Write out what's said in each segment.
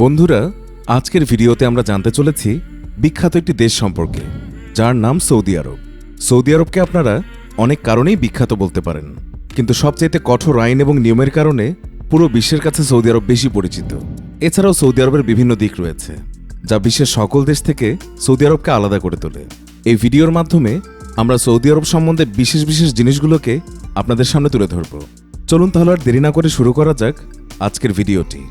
বন্ধুরা, আজকের ভিডিওতে আমরা জানতে চলেছি বিখ্যাত একটি দেশ সম্পর্কে, যার নাম সৌদি আরব। সৌদি আরবকে আপনারা অনেক কারণেই বিখ্যাত বলতে পারেন, কিন্তু সবচাইতে কঠোর আইন এবং নিয়মের কারণে পুরো বিশ্বের কাছে সৌদি আরব বেশি পরিচিত। এছাড়াও সৌদি আরবের বিভিন্ন দিক রয়েছে, যা বিশ্বের সকল দেশ থেকে সৌদি আরবকে আলাদা করে তোলে। এই ভিডিওর মাধ্যমে আমরা সৌদি আরব সম্বন্ধে বিশেষ বিশেষ জিনিসগুলোকে আপনাদের সামনে তুলে ধরব। চলুন তাহলে আর দেরি না করে শুরু করা যাক আজকের ভিডিওটি।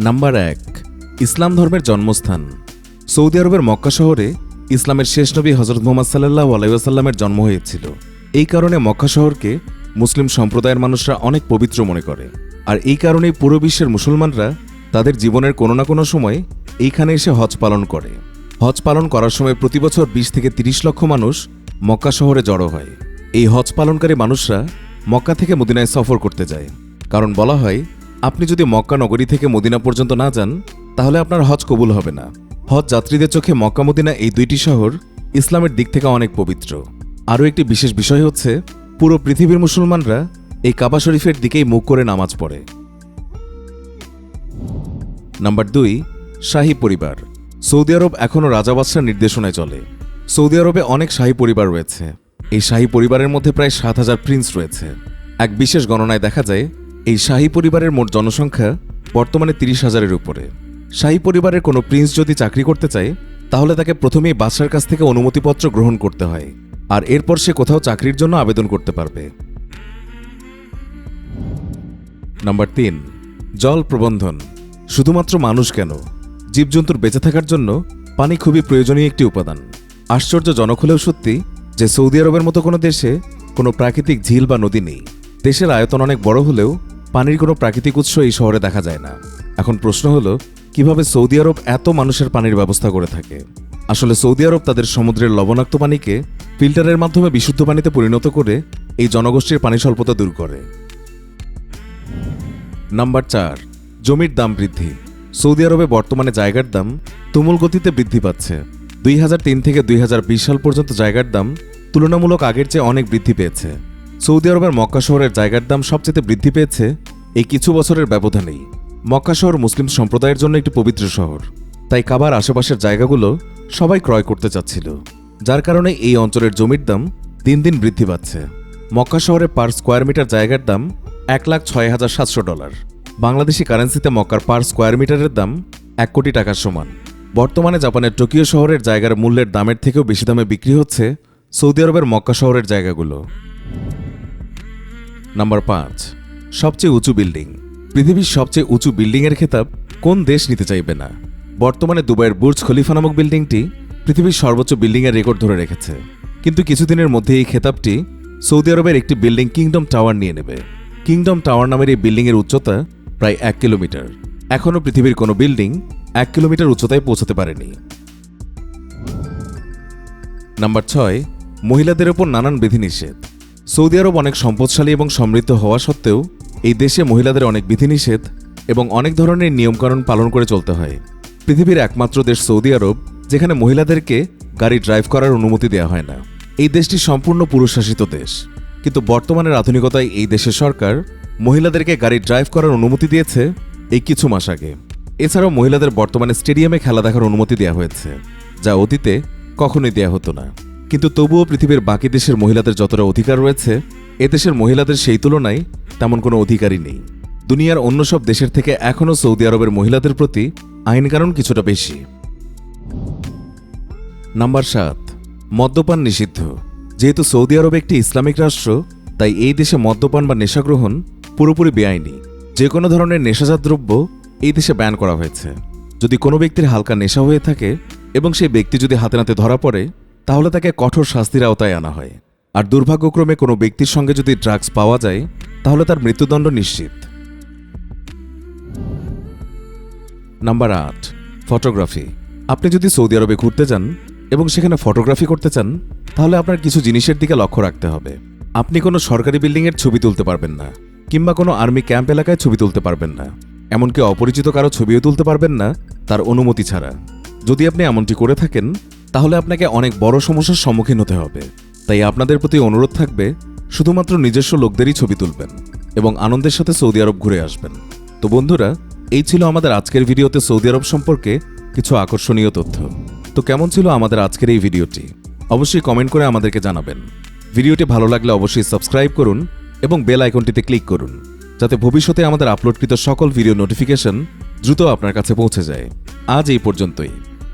নাম্বার এক, ইসলাম ধর্মের জন্মস্থান। সৌদি আরবের মক্কা শহরে ইসলামের শেষ নবী হজরত মোহাম্মদ সাল্লাহ আলাইসাল্লামের জন্ম হয়েছিল। এই কারণে মক্কা শহরকে মুসলিম সম্প্রদায়ের মানুষরা অনেক পবিত্র মনে করে। আর এই কারণেই পুরো বিশ্বের মুসলমানরা তাদের জীবনের কোনো না কোনো সময় এইখানে এসে হজ পালন করে। হজ পালন করার সময় প্রতি বছর বিশ থেকে তিরিশ লক্ষ মানুষ মক্কা শহরে জড়ো হয়। এই হজ পালনকারী মানুষরা মক্কা থেকে মদিনায় সফর করতে যায়। কারণ বলা হয় আপনি যদি মক্কা নগরী থেকে মদিনা পর্যন্ত না যান, তাহলে আপনার হজ কবুল হবে না। হজ যাত্রীদের চোখে মক্কা মদিনা এই দুইটি শহর ইসলামের দিক থেকে অনেক পবিত্র। আরও একটি বিশেষ বিষয় হচ্ছে, পুরো পৃথিবীর মুসলমানরা এই কাবা শরীফের দিকেই মুখ করে নামাজ পড়ে। নাম্বার দুই, শাহী পরিবার। সৌদি আরব এখনও রাজাবাদশার নির্দেশনায় চলে। সৌদি আরবে অনেক শাহী পরিবার রয়েছে। এই শাহী পরিবারের মধ্যে প্রায় সাত হাজার প্রিন্স রয়েছে। এক বিশেষ গণনায় দেখা যায় এই শাহী পরিবারের মোট জনসংখ্যা বর্তমানে তিরিশ হাজারের উপরে। শাহী পরিবারের কোনো প্রিন্স যদি চাকরি করতে চায়, তাহলে তাকে প্রথমেই বাদশার কাছ থেকে অনুমতিপত্র গ্রহণ করতে হয়, আর এরপর সে কোথাও চাকরির জন্য আবেদন করতে পারবে। নাম্বার তিন, জল প্রবন্ধন। শুধুমাত্র মানুষ কেন? জীবজন্তুর বেঁচে থাকার জন্য পানি খুবই প্রয়োজনীয় একটি উপাদান। আশ্চর্যজনক হলেও সত্যি যে সৌদি আরবের মতো কোনো দেশে কোনো প্রাকৃতিক ঝিল বা নদী নেই। দেশের আয়তন অনেক বড় হলেও পানির কোনো প্রাকৃতিক উৎস এই শহরে দেখা যায় না। এখন প্রশ্ন হলো, কীভাবে সৌদি আরব এত মানুষের পানির ব্যবস্থা করে থাকে? আসলে সৌদি আরব তাদের সমুদ্রের লবণাক্ত পানিকে ফিল্টারের মাধ্যমে বিশুদ্ধ পানিতে পরিণত করে এই জনগোষ্ঠীর পানি স্বল্পতা দূর করে। নাম্বার চার, জমির দাম বৃদ্ধি। সৌদি আরবে বর্তমানে জায়গার দাম তুমুল গতিতে বৃদ্ধি পাচ্ছে। দুই হাজার তিন থেকে দুই হাজার বিশ সাল পর্যন্ত জায়গার দাম তুলনামূলক আগের চেয়ে অনেক বৃদ্ধি পেয়েছে। সৌদি আরবের মক্কা শহরের জায়গার দাম সবচেয়ে বৃদ্ধি পেয়েছে এই কিছু বছরের ব্যবধানেই। মক্কা শহর মুসলিম সম্প্রদায়ের জন্য একটি পবিত্র শহর। তাই কাবার আশেপাশের জায়গাগুলো সবাই ক্রয় করতে চাচ্ছিল, যার কারণে এই অঞ্চলের জমির দাম দিন দিন বৃদ্ধি পাচ্ছে। মক্কা শহরে পার স্কোয়ার মিটার জায়গার দাম এক লাখ ছয় হাজার সাতশো ডলার। বাংলাদেশি কারেন্সিতে মক্কার পার স্কোয়ার মিটারের দাম এক কোটি টাকার সমান। বর্তমানে জাপানের টোকিও শহরের জায়গার মূল্যের দামের থেকেও বেশি দামে বিক্রি হচ্ছে সৌদি আরবের মক্কা শহরের জায়গাগুলো। নাম্বার পাঁচ, সবচেয়ে উঁচু বিল্ডিং। পৃথিবীর সবচেয়ে উঁচু বিল্ডিংয়ের খেতাব কোন দেশ নিতে চাইবে না? বর্তমানে দুবাইয়ের বুর্জ খলিফা নামক বিল্ডিংটি পৃথিবীর সর্বোচ্চ বিল্ডিংয়ের রেকর্ড ধরে রেখেছে। কিন্তু কিছুদিনের মধ্যে এই খেতাবটি সৌদি আরবের একটি বিল্ডিং কিংডম টাওয়ার নিয়ে নেবে। কিংডম টাওয়ার নামের এই বিল্ডিংয়ের উচ্চতা প্রায় এক কিলোমিটার। এখনও পৃথিবীর কোনো বিল্ডিং এক কিলোমিটার উচ্চতায় পৌঁছাতে পারেনি। নাম্বার ছয়, মহিলাদের ওপর নানান বিধিনিষেধ। সৌদি আরব অনেক সম্পদশালী এবং সমৃদ্ধ হওয়া সত্ত্বেও এই দেশে মহিলাদের অনেক বিধিনিষেধ এবং অনেক ধরনের নিয়মকানুন পালন করে চলতে হয়। পৃথিবীর একমাত্র দেশ সৌদি আরব, যেখানে মহিলাদেরকে গাড়ি ড্রাইভ করার অনুমতি দেওয়া হয় না। এই দেশটি সম্পূর্ণ পুরুষশাসিত দেশ। কিন্তু বর্তমানের আধুনিকতায় এই দেশের সরকার মহিলাদেরকে গাড়ি ড্রাইভ করার অনুমতি দিয়েছে এই কিছু মাস আগে। এছাড়াও মহিলাদের বর্তমানে স্টেডিয়ামে খেলা দেখার অনুমতি দেওয়া হয়েছে, যা অতীতে কখনোই দেয়া হতো না। কিন্তু তবুও পৃথিবীর বাকি দেশের মহিলাদের যতটা অধিকার রয়েছে এদেশের মহিলাদের সেই তুলনায় তেমন কোনো অধিকারই নেই। দুনিয়ার অন্য সব দেশের থেকে এখনও সৌদি আরবের মহিলাদের প্রতি আইনকানুন কিছুটা বেশি। নাম্বার সাত, মদ্যপান নিষিদ্ধ। যেহেতু সৌদি আরব একটি ইসলামিক রাষ্ট্র, তাই এই দেশে মদ্যপান বা নেশাগ্রহণ পুরোপুরি বেআইনি। যে কোনো ধরনের নেশাজাত দ্রব্য এই দেশে ব্যান করা হয়েছে। যদি কোনো ব্যক্তির হালকা নেশা হয়ে থাকে এবং সেই ব্যক্তি যদি হাতে নাতে ধরা পড়ে তাহলে তাকে কঠোর শাস্তির আওতায় আনা হয়। আর দুর্ভাগ্যক্রমে কোনো ব্যক্তির সঙ্গে যদি ড্রাগস পাওয়া যায়, তাহলে তার মৃত্যুদণ্ড নিশ্চিত। নাম্বার আট, ফটোগ্রাফি। আপনি যদি সৌদি আরবে ঘুরতে যান এবং সেখানে ফটোগ্রাফি করতে চান, তাহলে আপনার কিছু জিনিসের দিকে লক্ষ্য রাখতে হবে। আপনি কোনো সরকারি বিল্ডিংয়ের ছবি তুলতে পারবেন না, কিংবা কোনো আর্মি ক্যাম্প এলাকায় ছবি তুলতে পারবেন না। এমনকি অপরিচিত কারও ছবিও তুলতে পারবেন না, তার অনুমতি ছাড়া। যদি আপনি এমনটি করে থাকেন তাহলে আপনাকে অনেক বড় সমস্যার সম্মুখীন হতে হবে। তাই আপনাদের প্রতি অনুরোধ থাকবে, শুধুমাত্র নিজস্ব লোকদেরই ছবি তুলবেন এবং আনন্দের সাথে সৌদি আরব ঘুরে আসবেন। তো বন্ধুরা, এই ছিল আমাদের আজকের ভিডিওতে সৌদি আরব সম্পর্কে কিছু আকর্ষণীয় তথ্য। তো কেমন ছিল আমাদের আজকের এই ভিডিওটি? অবশ্যই কমেন্ট করে আমাদেরকে জানাবেন। ভিডিওটি ভালো লাগলে অবশ্যই সাবস্ক্রাইব করুন এবং বেল আইকনটিতে ক্লিক করুন, যাতে ভবিষ্যতে আমাদের আপলোডকৃত সকল ভিডিও নোটিফিকেশন দ্রুত আপনার কাছে পৌঁছে যায়। আজ এই পর্যন্তই।